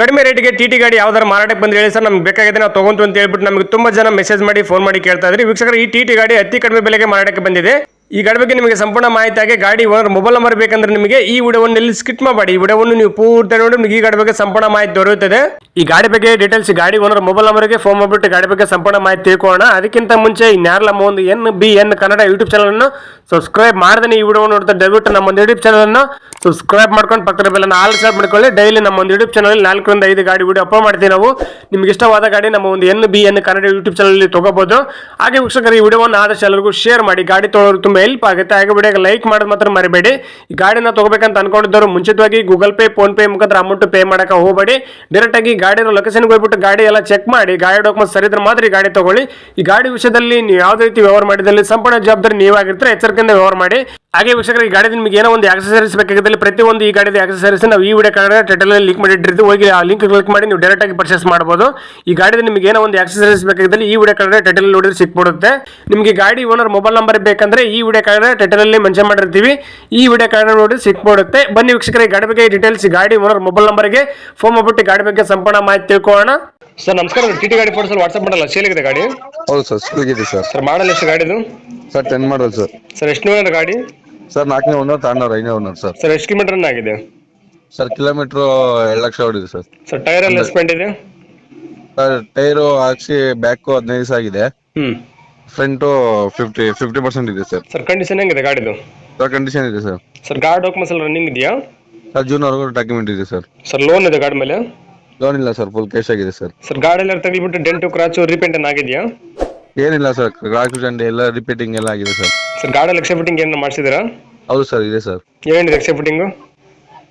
ಕಡಿಮೆ ರೇಟ್ಗೆ T T ಗಾಡಿ ಯಾವ್ದಾರು ಮಾರಾಟಕ್ಕೆ ಬಂದ್ರೆ ಹೇಳಿ ಸರ್, ನಮ್ಗೆ ಬೇಕಾಗಿದೆ, ನಾವು ತಗೊಂತು ಅಂತ ಹೇಳ್ಬಿಟ್ಟು ನಮಗೆ ತುಂಬಾ ಜನ ಮೆಸೇಜ್ ಮಾಡಿ ಫೋನ್ ಮಾಡಿ ಕೇಳ್ತಾ ಇದ್ರಿ. ವೀಕ್ಷಕರು, ಈ ಟಿ ಟಿ ಗಾಡಿ ಅತಿ ಕಡಿಮೆ ಬೆಲೆಗೆ ಮಾರಾಟಕ್ಕೆ ಬಂದಿದೆ. ಈ ಗಾಡಿ ಬಗ್ಗೆ ನಿಮಗೆ ಸಂಪೂರ್ಣ ಮಾಹಿತಿ ಆಗಿ ಗಾಡಿ ಓನರ್ ಮೊಬೈಲ್ ನಂಬರ್ ಬೇಕಂದ್ರೆ ನಿಮಗೆ ಈ ವಿಡಿಯೋವನ್ನು ಸ್ಕಿಟ್ ಮಾಡಿ. ಈ ವಿಡಿಯೋವನ್ನು ನೀವು ಪೂರ್ತಿ ನೋಡಿ, ನಿಮಗೆ ಈ ಗಾಡಿ ಬಗ್ಗೆ ಸಂಪೂರ್ಣ ಮಾಹಿತಿ ದೊರೆಯುತ್ತದೆ. ಈ ಗಾಡಿ ಬಗ್ಗೆ ಡೀಟೇಲ್ಸ್ ಗಾಡಿ ಓನರ್ ಮೊಬೈಲ್ ನಂಬರ್ಗೆ ಫೋನ್ ಮಾಡಿಬಿಟ್ಟು ಗಾಡಿ ಬಗ್ಗೆ ಸಂಪೂರ್ಣ ಮಾಹಿತಿ ತಿಳ್ಕೊಳ್ಳೋಣ. ಅದಕ್ಕಿಂತ ಮುಂಚೆ ನಮ್ಮ ಒಂದು N B N Kannada YouTube channel ಅನ್ನು ಸಬ್ಸ್ಕ್ರೈಬ್ ಮಾಡಿದ್ರೆ ಈ ವಿಡಿಯೋ ನೋಡ್ತಾ ದಯವಿಟ್ಟು ನಮ್ಮ ಒಂದು ಯೂಟ್ಯೂಬ್ ಚಾನಲ್ ಅನ್ನು ಸಬ್ಸ್ಕ್ರೈಬ್ ಮಾಡ್ಕೊಂಡು ಪಕ್ಕದ ಬೆಲ್ಲ ಆಲ್ ಸಬ್ ಮಾಡ್ಕೊಳ್ಳಿ. ಡೈಲಿ ನಮ್ಮ ಒಂದು ಯೂಟ್ಯೂಬ್ ಚಾನಲ್ ನಾಲ್ಕರಿಂದ ಐದು ಗಾಡಿ ವಿಡಿಯೋ ಅಪ್ಲೋಡ್ ಮಾಡ್ತೀವಿ ನಾವು. ನಿಮ್ಗೆ ಇಷ್ಟವಾದ ಗಾಡಿ ನಮ್ಮ ಒಂದು N B N Kannada YouTube channel ತಗೋಬಹುದು ಹಾಗೆ ವೀಕ್ಷಕರು, ಈ ವಿಡಿಯೋವನ್ನು ಆದಷ್ಟು ಎಲ್ಲರಿಗೂ ಶೇರ್ ಮಾಡಿ. ಗಾಡಿ ತೊಗೊಳ್ಳೋರು ತುಂಬ ಹೆಲ್ಪ್ ಆಗುತ್ತೆ. ಹಾಗೆ ವಿಡಿಯೋಗೆ ಲೈಕ್ ಮಾಡೋದು ಮಾತ್ರ ಮರಿಬೇಡಿ. ಈ ಗಾಡಿನ ತಗೋಬೇಕಂತ ಅನ್ಕೊಂಡಿದ್ದವರು ಮುಂಚಿತವಾಗಿ ಗೂಗಲ್ ಪೇ ಫೋನ್ ಪೇ ಮುಖಾಂತರ ಅಮೌಂಟ್ ಪೇ ಮಾಡೋಕೆ ಹೋಗಬೇಡಿ. ಡೈರೆಕ್ಟ್ ಆಗಿ ಗಾಡಿನ ಲೊಕೇಶನ್ಗೆ ಹೋಗ್ಬಿಟ್ಟು ಗಾಡಿ ಎಲ್ಲ ಚೆಕ್ ಮಾಡಿ, ಗಾಡಿ ಡಾಕ್ಯುಮೆಂಟ್ ಸರಿ ಇದ್ರೆ ಮಾತ್ರ ಈ ಗಾಡಿ ತಗೊಳ್ಳಿ. ಈ ಗಾಡಿ ವಿಷಯದಲ್ಲಿ ನೀವು ಯಾವುದೇ ರೀತಿ ವ್ಯವಹಾರ ಮಾಡಿದಲ್ಲಿ ಸಂಪೂರ್ಣ ಜವಾಬ್ದಾರಿ ನೀವಾಗಿರ್ತಾರೆ, ಎಚ್ಚರಿಕೆಯಿಂದ ವ್ಯವಹಾರ ಮಾಡಿ. ಹಾಗೆ ವೀಕ್ಷಕರು ಈ ಗಾಡಿ ನಿಮಗೆ ಏನೋ ಒಂದು ಆಕ್ಸಸರೀಸ್ ಬೇಕಾಗಿದ್ದಲ್ಲಿ ಪ್ರತಿಯೊಂದು ಈ ಗಾಡಿದ ಆಕ್ಸಸರೀಸ್ ನಾವು ಈ ವಿಡಿಯೋ ಕಾರ್ಡ್ ಟೈಟಲ್ ಲಿಂಕ್ ಮಾಡಿಟ್ಟಿರ್ತೀವಿ ಹೋಗಿ ಆ ಲಿಂಕ್ ಕ್ಲಿಕ್ ಮಾಡಿ ನೀವು ಡೈರೆಕ್ಟ್ ಆಗಿ ಪರ್ಚೇಸ್ ಮಾಡಬಹುದು ಈ ಗಾಡಿದ ನಿಮಗೆ ಏನೋ ಒಂದು ಆಕ್ಸಸರೀಸ್ ಬೇಕಾಗಿದ್ದಲ್ಲಿ ಈ ವಿಡಿಯೋ ಕಾರ್ಡ್ ಟೈಟಲ್ ನೋಡಿದ್ರೆ ಸಿಕ್ಬಿಡುತ್ತೆ. ನಿಮಗೆ ಗಾಡಿ ಓನರ್ ಮೊಬೈಲ್ ನಂಬರ್ ಬೇಕಂದ್ರೆ ಈ ವಿಡಿಯೋ ಕಾರ್ಡ್ ಟೈಟಲ್ ಅಲ್ಲಿ ಮೆನ್ಷನ್ ಮಾಡಿರ್ತೀವಿ. ಈ ವಿಡಿಯೋ ಕಾರ್ಡ್ ನೋಡಿ ಸಿಕ್ಬಿಡುತ್ತೆ. ಬನ್ನಿ ವೀಕ್ಷಕರ ಈ ಗಾಡಿ ಬಗ್ಗೆ ಡೀಟೇಲ್ಸ್ ಗಾಡಿ ಓನರ್ ಮೊಬೈಲ್ ನಂಬರ್ಗೆ ಫೋನ್ ಮಾಡ್ಬಿಟ್ಟು ಗಾಡಿ ಬಗ್ಗೆ ಸಂಪೂರ್ಣ ಮಾಹಿತಿ ತಿಳ್ಕೊಳ್ಳೋಣ. ಸರ್ ನಮಸ್ಕಾರ. ಟಿ ಟಿ ಗಾಡಿ ಫೋಟೋಸ್ ವಾಟ್ಸಪ್ ಮಾಡಲ್ಲ ಸೇಲಿಗಿದೆ ಗಾಡಿ? ಹೌದು ಸರ್ ಸ್ಕೂಲ್ಗಿದೆ ಸರ್. ಸರ್ ಮಾಡಲ್ ಎಷ್ಟು ಗಾಡಿದು? Sir ten model sir. Sir ಎಷ್ಟು ನೋಡೋಣ ಗಾಡಿ? ಸರ್ ನಾಲ್ಕನೇ ಓನರ್ ತಗೊಂಡವ್ರು ಐದನೇ ಓನರ್ ಸರ್. ಸರ್ ಎಷ್ಟು ಕಿಲೋಮೀಟರ್ ಆಗಿದೆ? ಸರ್ ಕಿಲೋಮೀಟ್ರು ಎರಡು ಲಕ್ಷ ಹೊಡಿದೆ ಸರ್. ಸರ್ ಟೈರ್ ಎಲ್ಲ ಎಸ್ಪೆಂಟ್ ಇದೆ? ಸರ್ ಟೈರು ಹಾಕ್ಸಿ ಬ್ಯಾಕು ಹದಿನೈದು ದಿವಸ ಆಗಿದೆ. Hmm. Front fifty fifty percent ಇದೆ ಸರ್. ಸರ್ ಕಂಡೀಷನ್ ಹೆಂಗಿದೆ ಗಾಡಿದು? ಸರ್ ಕಂಡೀಷನ್ ಇದೆ ಸರ್. ಸರ್ ಗಾಡಿ ಡಾಕ್ಯುಮೆಂಟ್ಸ್ ಎಲ್ಲ ರನ್ನಿಂಗ್ ಇದೆಯಾ? ಸರ್ ಜೂನ್ವರೆಗೂ ಡಾಕ್ಯುಮೆಂಟ್ ಇದೆ ಸರ್. ಸರ್ ಲೋನ್ ಇದೆ ಗಾಡಿ ಮೇಲೆ? ಲೋನ್ ಇಲ್ಲ ಸರ್ ಫುಲ್ ಕ್ಯಾಶ್ ಆಗಿದೆ ಸರ್. ಸರ್ ಗಾಡಿ ಎಲ್ಲ ತಗ್ಲಿಬಿಟ್ಟು ಡೆಂಟು ಕ್ರಾಚು ರಿಪೇಂಟ್ ಆಗಿದೆಯಾ? ಏನಿಲ್ಲ ಸರ್. ಆಕ್ಸಿಡೆಂಟ್ ಎಲ್ಲ ರಿಪೇಟಿಂಗ್ ಎಲ್ಲ ಆಗಿದೆ ಸರ್. ಸರ್ ಗಾಡಿ ಎಕ್ಸ್ಟ್ರಾ ಫಿಟ್ಟಿಂಗ್ ಏನು ಮಾಡಿಸಿದ್ದೀರಾ? ಹೌದು ಸರ್ ಇದೆ ಸರ್. ಏನಿದೆ extra fitting?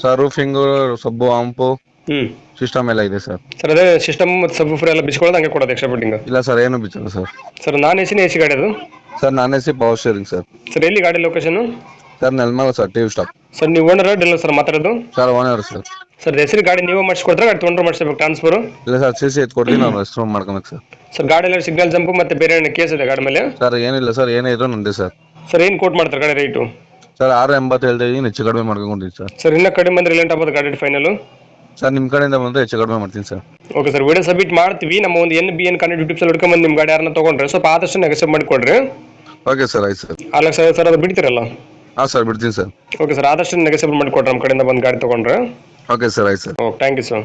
Sir roofing sub hump ಹ್ಞೂ ಸಿಸ್ಟಮ್ ಎಲ್ಲ ಇದೆ ಸರ್. ಸರ್ ಅದೇ ಸಿಸ್ಟಮ್ ಮತ್ತು ಸಬ್ ಫ್ರೀ ಎಲ್ಲ ಬಿಚ್ಕೊಳ್ಳೋದು ಹಂಗೆ ಕೊಡೋದು ಎಕ್ಸ್ಟ್ರಾ ಫಿಟ್ಟಿಂಗು? ಇಲ್ಲ ಸರ್ ಏನು ಬಿಚ್ಚಲ್ಲ ಸರ್. ಸರ್ ನಾನ್ ಎ ನೇ ಎ ಸಿ ಗಾಡಿ ಅದು? Sir non C power steering sir. Sir ಎಲ್ಲಿ ಗಾಡಿ location sir ನೆಲ್ಮಲ sir T V stop sir ನೀವು ಓನರ್ ಇಲ್ಲ ಸರ್ ಮಾತಾಡೋದು? Sir owner sir. ಸರ್ ಹೆಸರು ಗಾಡಿ ನೀವೇ ಮಾಡಿಸ್ಕೊಡ್ತಾರೆ ಗಾಡಿ ತೊಗೊಂಡ್ರೆ ಮಾಡಿಸ್ಬೇಕು ಟ್ರಾನ್ಸ್ಫರ್ ಇಲ್ಲ ಸರ್ ಸಿ ಸಿ ಎತ್ ಕೊಡ್ತೀನಿ ನಾವು ರೆಸ್ಟೋರ್ ಮಾಡ್ಕೊಬೇಕು ಸರ್. ಸರ್ ಗಾಡಿ ಎಲ್ಲ ಸಿಗ್ನಲ್ ಜಂಪ್ ಮತ್ತೆ ಬೇರೆ ಏನೇ ಕೇಸ್ ಇದೆ ಗಾಡಿ ಮೇಲೆ? ಸರ್ ಏನಿಲ್ಲ ಸರ್ ಏನೇ ಇದ್ರು ನಂದೆ ಸರ್. ಸರ್ ಏನು ಕೋಟ್ ಮಾಡ್ತಾರೆ ಗಾಡಿ ರೇಟು ಸರ್ ಆರು ಎಂಬತ್ತು ಹೇಳ್ತಾ ಇದೀನಿ ಹೆಚ್ಚು ಕಡಿಮೆ ಮಾಡ್ಕೊಂಡಿದ್ದೀನಿ ಸರ್ ಸರ್ ಇನ್ನೂ ಕಡಿಮೆ ಬಂದ್ರೆ ಲೇಟ್ ಆಗ್ಬೋದು ಗಾಡಿ ಫೈನಲು ಸರ್ ನಿಮ್ಮ ಕಡೆಯಿಂದ ಬಂದ್ರೆ ಹೆಚ್ಚು ಕಡಿಮೆ ಮಾಡ್ತೀನಿ sir okay sir video submit ಮಾಡ್ತೀವಿ. ನಮ್ಮ ಒಂದು N B N Kannada YouTube ಸಲ್ಲಿ ಹುಡ್ಕೊಂಬಂದು ನಿಮ್ಮ ಗಾಡಿ ಯಾರನ್ನ ತೊಗೊಂಡ್ರೆ ಸ್ವಲ್ಪ ಆದಷ್ಟು ನೆಗೆಸಬ್ ಮಾಡಿಕೊಡ್ರಿ ಓಕೆ ಸರ್ ಆಯ್ತು ಸರ್ ಅಲ್ಲ ಸರ್ ಸರ್ ಅದು ಬಿಡ್ತೀರಲ್ಲ? ಹಾಂ ಸರ್ ಬಿಡ್ತೀನಿ ಸರ್ ಓಕೆ ಸರ್ ಆದಷ್ಟು ಮಾಡಿ ಮಾಡಿಕೊಡ್ರಿ ನಮ್ಮ ಕಡೆಯಿಂದ ಬಂದು ಗಾಡಿ ತಗೊಂಡ್ರೆ. ಓಕೆ ಸರ್ ಆಯ್ತು sir okay thank you sir